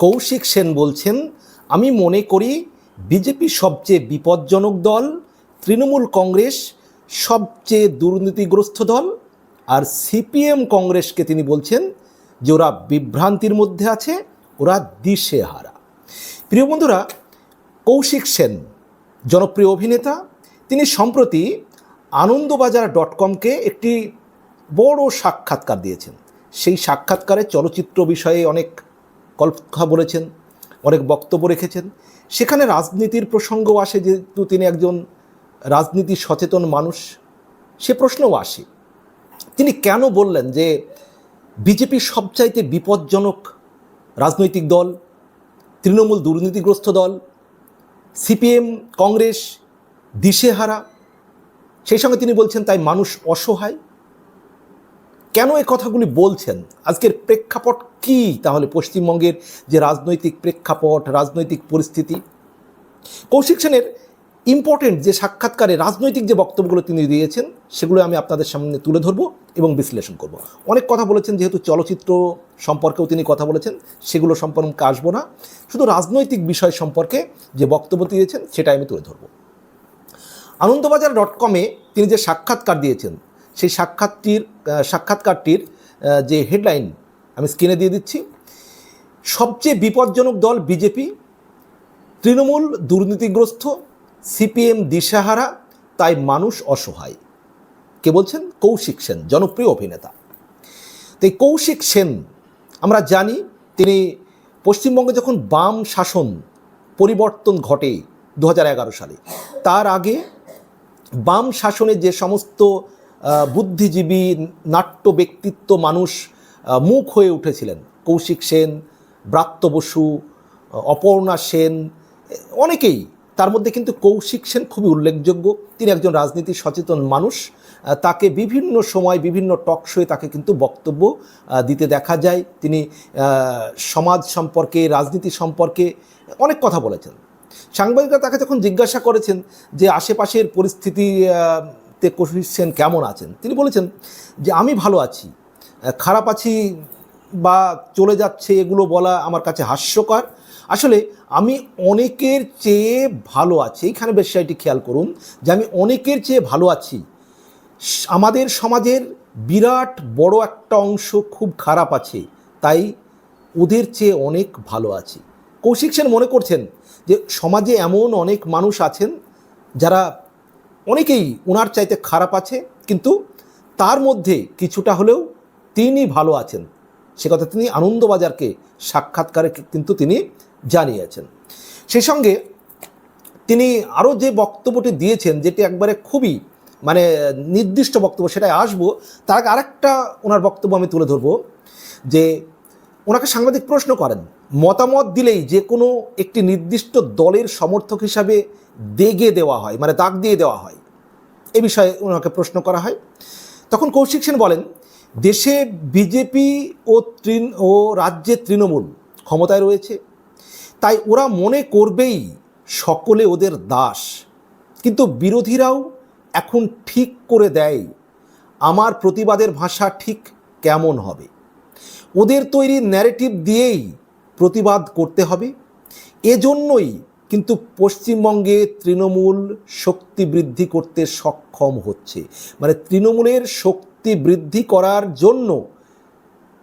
কৌশিক সেন বলছেন, আমি মনে করি বিজেপি সবচেয়ে বিপজ্জনক দল, তৃণমূল কংগ্রেস সবচেয়ে দুর্নীতিগ্রস্ত দল, আর সিপিএম কংগ্রেসকে তিনি বলছেন যে ওরা বিভ্রান্তির মধ্যে আছে, ওরা দিশেহারা। প্রিয় বন্ধুরা, কৌশিক সেন, জনপ্রিয় অভিনেতা, তিনি সম্প্রতি আনন্দবাজার ডট কমকে একটি বড় সাক্ষাৎকার দিয়েছেন। সেই সাক্ষাৎকারে চলচ্চিত্র বিষয়ে অনেক কথা বলেছেন, অনেক বক্তব্য রেখেছেন। সেখানে রাজনীতির প্রসঙ্গও আসে, যেহেতু তিনি একজন রাজনীতি সচেতন মানুষ, সে প্রশ্নও আসে। তিনি কেন বললেন যে বিজেপি সবচাইতে বিপজ্জনক রাজনৈতিক দল, তৃণমূল দুর্নীতিগ্রস্ত দল, সিপিএম, কংগ্রেস, দিশেহারা, সেই সঙ্গে তিনি বলছেন তাই মানুষ অসহায়। কেন এই কথাগুলি বলছেন? আজকের প্রেক্ষাপট কি? তাহলে পশ্চিমবঙ্গের যে রাজনৈতিক প্রেক্ষাপট, রাজনৈতিক পরিস্থিতি। কৌশিক সেনের ইম্পর্টেন্ট যে সাক্ষাৎকারে রাজনৈতিক যে বক্তব্যগুলো তিনি দিয়েছেন, সেগুলো আমি আপনাদের সামনে তুলে ধরবো এবং বিশ্লেষণ করব। অনেক কথা বলেছেন, যেহেতু চলচ্চিত্র সম্পর্কেও তিনি কথা বলেছেন, সেগুলো সম্পর্কে আসব না। শুধু রাজনৈতিক বিষয় সম্পর্কে যে বক্তব্য দিয়েছেন সেটা আমি তুলে ধরবো। আনন্দবাজার ডট কমে তিনি যে সাক্ষাৎকার দিয়েছেন সেই সাক্ষাৎটির সাক্ষাৎকারটির যে হেডলাইন আমি স্ক্রিনে দিয়ে দিচ্ছি। সবচেয়ে বিপজ্জনক দল বিজেপি, তৃণমূল দুর্নীতিগ্রস্ত, সিপিএম দিশাহারা, তাই মানুষ অসহায়। কে বলছেন? কৌশিক সেন, জনপ্রিয় অভিনেতা। তো কৌশিক সেন, আমরা জানি তিনি পশ্চিমবঙ্গে যখন বাম শাসন পরিবর্তন ঘটে দু হাজার এগারো সালে, তার আগে বাম শাসনে যে সমস্ত বুদ্ধিজীবী, নাট্য ব্যক্তিত্ব মানুষ মুখ হয়ে উঠেছিলেন। কৌশিক সেন, ব্রাত্য বসু অপর্ণা সেন, অনেকেই। তার মধ্যে কিন্তু কৌশিক সেন খুবই উল্লেখযোগ্য। তিনি একজন রাজনীতি সচেতন মানুষ। তাকে বিভিন্ন সময় বিভিন্ন টকশোয়ে তাকে কিন্তু বক্তব্য দিতে দেখা যায়। তিনি সমাজ সম্পর্কে, রাজনীতি সম্পর্কে অনেক কথা বলেছেন। সাংবাদিকরা তাকে যখন জিজ্ঞাসা করেছেন যে আশেপাশের পরিস্থিতিতে কৌশিক সেন কেমন আছেন? তিনি বলেছেন যে, আমি ভালো আছি। খারাপ আছি বা চলে যাচ্ছে এগুলো বলা আমার কাছে হাস্যকর। আসলে আমি অনেকের চেয়ে ভালো আছি। এইখানে বিষয়টি খেয়াল করুন, যে আমি অনেকের চেয়ে ভালো আছি। আমাদের সমাজের বিরাট বড় একটা অংশ খুব খারাপ আছে, তাই ওদের চেয়ে অনেক ভালো আছি। কৌশিক সেন মনে করছেন যে, সমাজে এমন অনেক মানুষ আছেন যারা অনেকেই ওনার চাইতে খারাপ আছে, কিন্তু তার মধ্যে কিছুটা হলেও তিনি ভালো আছেন। সে কথা তিনি আনন্দবাজারকে সাক্ষাৎকারে কিন্তু তিনি জানিয়েছেন। সেই সঙ্গে তিনি আরও যে বক্তব্যটি দিয়েছেন, যেটি একবারে খুবই মানে নির্দিষ্ট বক্তব্য, সেটাই আসব, তার আগে আরেকটা ওনার বক্তব্য আমি তুলে ধরবো, যে ওনাকে সাংবাদিক প্রশ্ন করেন। মতামত দিলেই যে কোনো একটি নির্দিষ্ট দলের সমর্থক হিসাবে দেগে দেওয়া হয় মানে দাগ দিয়ে দেওয়া হয়। এ বিষয়ে ওনাকে প্রশ্ন করা হয়। তখন কৌশিক সেন বলেন, দেশে বিজেপি ও তৃণ, ও রাজ্যের তৃণমূল ক্ষমতায় রয়েছে, তাই ওরা মনে করবেই সকলে ওদের দাস। কিন্তু বিরোধীরাও এখন ঠিক করে দেয়, আমার প্রতিবাদের ভাষা ঠিক কেমন হবে। ওদের তৈরি ন্যারেটিভ দিয়েই প্রতিবাদ করতে হবে। এজন্যই কিন্তু পশ্চিমবঙ্গে তৃণমূল শক্তি বৃদ্ধি করতে সক্ষম হচ্ছে। মানে তৃণমূলের শক্তি বৃদ্ধি করার জন্য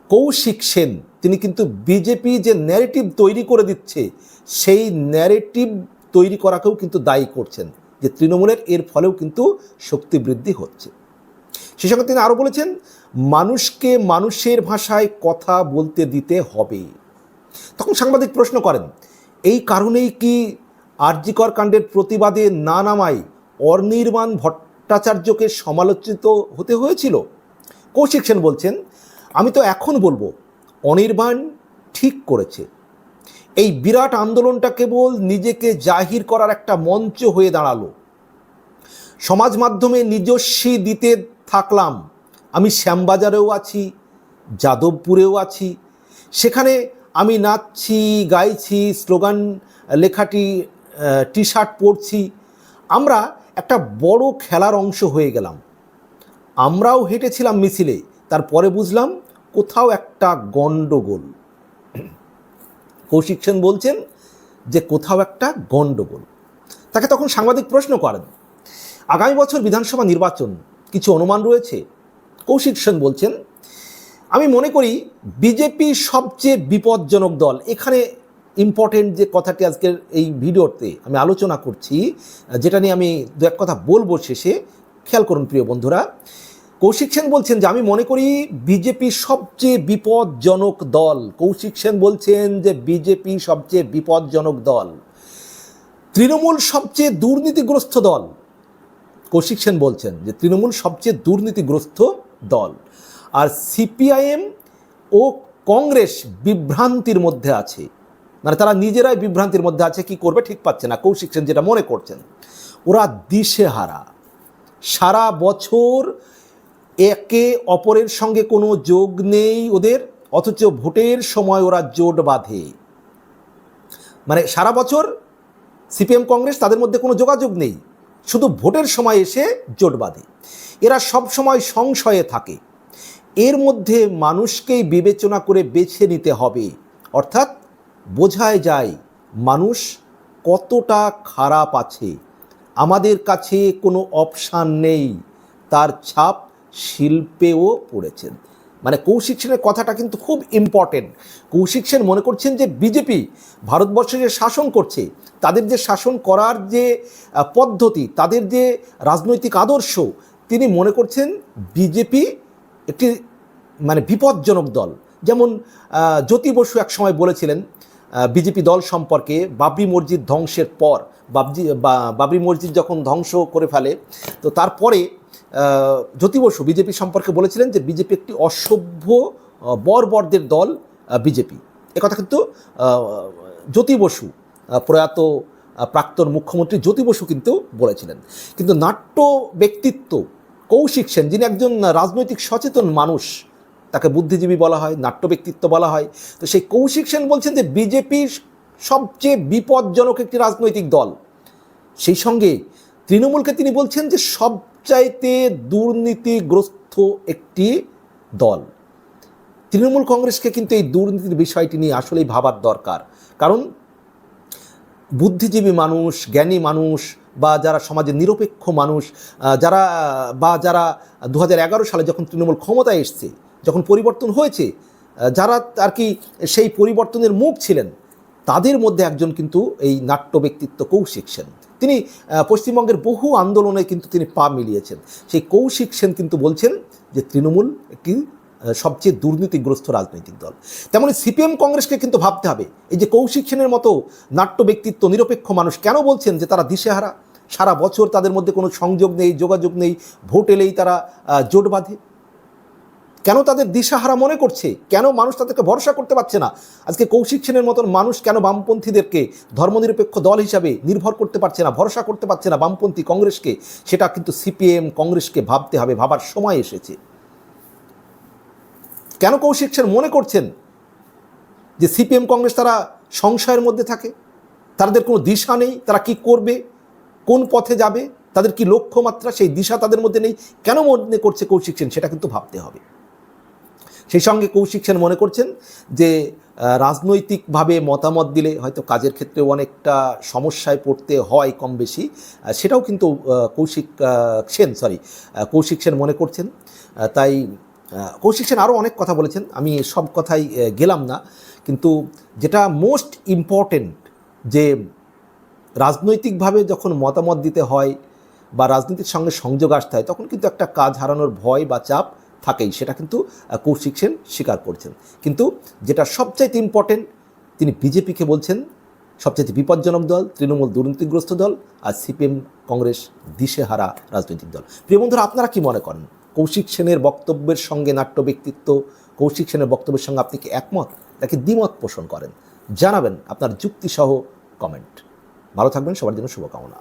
কৌশিক সেন, তিনি কিন্তু বিজেপি যে ন্যারেটিভ তৈরি করে দিচ্ছে, সেই ন্যারেটিভ তৈরি করাকেও কিন্তু দায়ী করছেন যে তৃণমূলের এর ফলেও কিন্তু শক্তি বৃদ্ধি হচ্ছে। সে সঙ্গে তিনি আরও বলেছেন, মানুষকে মানুষের ভাষায় কথা বলতে দিতে হবে। তখন সাংবাদিক প্রশ্ন করেন, এই কারণেই কি আরজিকর কাণ্ডের প্রতিবাদে না নামায় অনির্বাণ ভট্টাচার্যকে সমালোচিত হতে হয়েছিল? কৌশিক সেন বলছেন, আমি তো এখন বলব, অনির্বাণ ঠিক করেছে। এই বিরাট আন্দোলনটা কেবল নিজেকে জাহির করার একটা মঞ্চ হয়ে দাঁড়াল। সমাজ মাধ্যমে নিজস্বী দিতে থাকলাম। আমি শ্যামবাজারেও আছি, যাদবপুরেও আছি। সেখানে আমি নাচছি, গাইছি, স্লোগান, লেখাটি টি শার্ট পরছি। আমরা একটা বড় খেলার অংশ হয়ে গেলাম। আমরাও হেঁটেছিলাম মিছিলে। তারপরে বুঝলাম কোথাও একটা গণ্ডগোল কৌশিক সেন বলছেন যে কোথাও একটা গণ্ডগোল তাকে তখন সাংবাদিক প্রশ্ন করেন, আগামী বছর বিধানসভা নির্বাচন, কিছু অনুমান রয়েছে? কৌশিক সেন বলছেন আমি মনে করি বিজেপি সবচেয়ে বিপজ্জনক দল। এখানে ইম্পর্টেন্ট যে কথাটি আজকের এই ভিডিওতে আমি আলোচনা করছি, যেটা নিয়ে আমি দু এক কথা বলব শেষে, খেয়াল করুন প্রিয় বন্ধুরা। কৌশিক সেন বলছেন যে, আমি মনে করি বিজেপি সবচেয়ে বিপজ্জনক দল। কৌশিক সেন বলছেন যে বিজেপি সবচেয়ে বিপজ্জনক দল। তৃণমূল সবচেয়ে দুর্নীতিগ্রস্ত দল। কৌশিক সেন বলছেন যে, তৃণমূল সবচেয়ে দুর্নীতিগ্রস্ত দল। আর সিপিআইএম ও কংগ্রেস বিভ্রান্তির মধ্যে আছে। মানে তারা নিজেরাই বিভ্রান্তির মধ্যে আছে, কি করবে ঠিক পাচ্ছে না। কৌশিক সেন যেটা মনে করছেন, ওরা দিশেহারা। সারা বছর একে অপরের সঙ্গে কোনো যোগ নেই ওদের, অথচ ভোটের সময় ওরা জোট বাঁধে। মানে সারা বছর সিপিএম, কংগ্রেস তাদের মধ্যে কোনো যোগাযোগ নেই, শুধু ভোটের সময় এসে জোট বাঁধে। এরা সব সময় সংশয়ে থাকে। এর মধ্যে মানুষকেই বিবেচনা করে বেছে নিতে হবে। অর্থাৎ বোঝায় যায়, মানুষ কতটা খারাপ আছে। আমাদের কাছে কোনো অপশান নেই। তার ছাপ শিল্পেও পড়েছেন মানে কৌশিক সেনের কথাটা কিন্তু খুব ইম্পর্টেন্ট কৌশিক সেন মনে করছেন যে বিজেপি ভারতবর্ষে যে শাসন করছে, তাদের যে শাসন করার যে পদ্ধতি, তাদের যে রাজনৈতিক আদর্শ, তিনি মনে করছেন বিজেপি একটি মানে বিপজ্জনক দল। যেমন জ্যোতি বসু এক সময় বলেছিলেন বিজেপি দল সম্পর্কে বাবরি মসজিদ ধ্বংসের পর, বাবজি বাবরি মসজিদ যখন ধ্বংস করে ফেলে, তো তারপরে জ্যোতি বসু বিজেপি সম্পর্কে বলেছিলেন যে বিজেপি একটি অসভ্য বর্বরদের দল বিজেপি। একথা কিন্তু জ্যোতি বসু প্রয়াত প্রাক্তন মুখ্যমন্ত্রী জ্যোতি বসু কিন্তু বলেছিলেন। কিন্তু নাট্য ব্যক্তিত্ব কৌশিক সেন, যিনি একজন রাজনৈতিক সচেতন মানুষ, তাকে বুদ্ধিজীবী বলা হয় নাট্য ব্যক্তিত্ব বলা হয়, তো সেই কৌশিক সেন বলছেন যে বিজেপি সবচেয়ে বিপজ্জনক একটি রাজনৈতিক দল। সেই সঙ্গে তৃণমূলকে তিনি বলছেন যে সবচাইতে দুর্নীতিগ্রস্ত একটি দল। তৃণমূল কংগ্রেসকে কিন্তু এই দুর্নীতির বিষয়টি নিয়ে আসলেই ভাবার দরকার। কারণ বুদ্ধিজীবী মানুষ, জ্ঞানী মানুষ বা যারা সমাজের নিরপেক্ষ মানুষ যারা, বা যারা দু হাজার এগারো সালে যখন তৃণমূল ক্ষমতায় এসছে, যখন পরিবর্তন হয়েছে যারা আর কি সেই পরিবর্তনের মুখ ছিলেন, তাদের মধ্যে একজন কিন্তু এই নাট্য ব্যক্তিত্ব কৌশিক সেন। তিনি পশ্চিমবঙ্গের বহু আন্দোলনে কিন্তু তিনি পা মিলিয়েছেন। সেই কৌশিক সেন কিন্তু বলছেন যে, তৃণমূল একটি সবচেয়ে দুর্নীতিগ্রস্ত রাজনৈতিক দল। তেমনি সিপিএম কংগ্রেসকে কিন্তু ভাবতে হবে, এই যে কৌশিক সেনের মতো নাট্য ব্যক্তিত্ব, নিরপেক্ষ মানুষ কেন বলছেন যে তারা দিশেহারা? সারা বছর তাদের মধ্যে কোনো সংযোগ নেই, যোগাযোগ নেই, ভোট এলেই তারা জোট বাঁধে। কেন তাদের দিশাহারা মনে করছে? কেন মানুষ তাদেরকে ভরসা করতে পারছে না? আজকে কৌশিক সেনের মতন মানুষ কেন বামপন্থীদেরকে ধর্মনিরপেক্ষ দল হিসাবে নির্ভর করতে পারছে না, ভরসা করতে পারছে না বামপন্থী কংগ্রেসকে? সেটা কিন্তু সিপিএম কংগ্রেসকে ভাবতে হবে, ভাবার সময় এসেছে। কেন কৌশিক সেন মনে করছেন যে সিপিএম কংগ্রেস তারা সংশয়ের মধ্যে থাকে? তাদের কোনো দিশা নেই? তারা কি করবে? কোন পথে যাবে? তাদের কি লক্ষ্যমাত্রা? সেই দিশা তাদের মধ্যে নেই। কেন মনে করছে কৌশিক সেন? সেটা কিন্তু ভাবতে হবে। সেই সঙ্গে কৌশিক সেন মনে করছেন যে রাজনৈতিকভাবে মতামত দিলে হয়তো কাজের ক্ষেত্রে অনেকটা সমস্যায় পড়তে হয় কম বেশি। সেটাও কিন্তু কৌশিক সেন সরি কৌশিক সেন মনে করছেন। তাই কৌশিক সেন আরও অনেক কথা বলেছেন। আমি সব কথাই গেলাম না। কিন্তু যেটা মোস্ট ইম্পর্টেন্ট যে রাজনৈতিকভাবে যখন মতামত দিতে হয় বা রাজনীতির সঙ্গে সংযোগ আসতে হয়, তখন কিন্তু একটা কাজ হারানোর ভয় বা চাপ থাকেই। সেটা কিন্তু কৌশিক সেন স্বীকার করছেন। কিন্তু যেটা সবচাইতে ইম্পর্টেন্ট তিনি বিজেপিকে বলছেন, সবচাইতে বিপজ্জনক দল তৃণমূল দুর্নীতিগ্রস্ত দল আর সিপিএম কংগ্রেস দিশেহারা রাজনৈতিক দল। প্রিয় বন্ধুরা, আপনারা কি মনে করেন? কৌশিক সেনের বক্তব্যের সঙ্গে নাট্য ব্যক্তিত্ব কৌশিক সেনের বক্তব্যের সঙ্গে আপনি কি একমত? নাকি দ্বিমত পোষণ করেন? জানাবেন আপনার যুক্তিসহ কমেন্ট। ভালো থাকবেন, সবার জন্য শুভকামনা।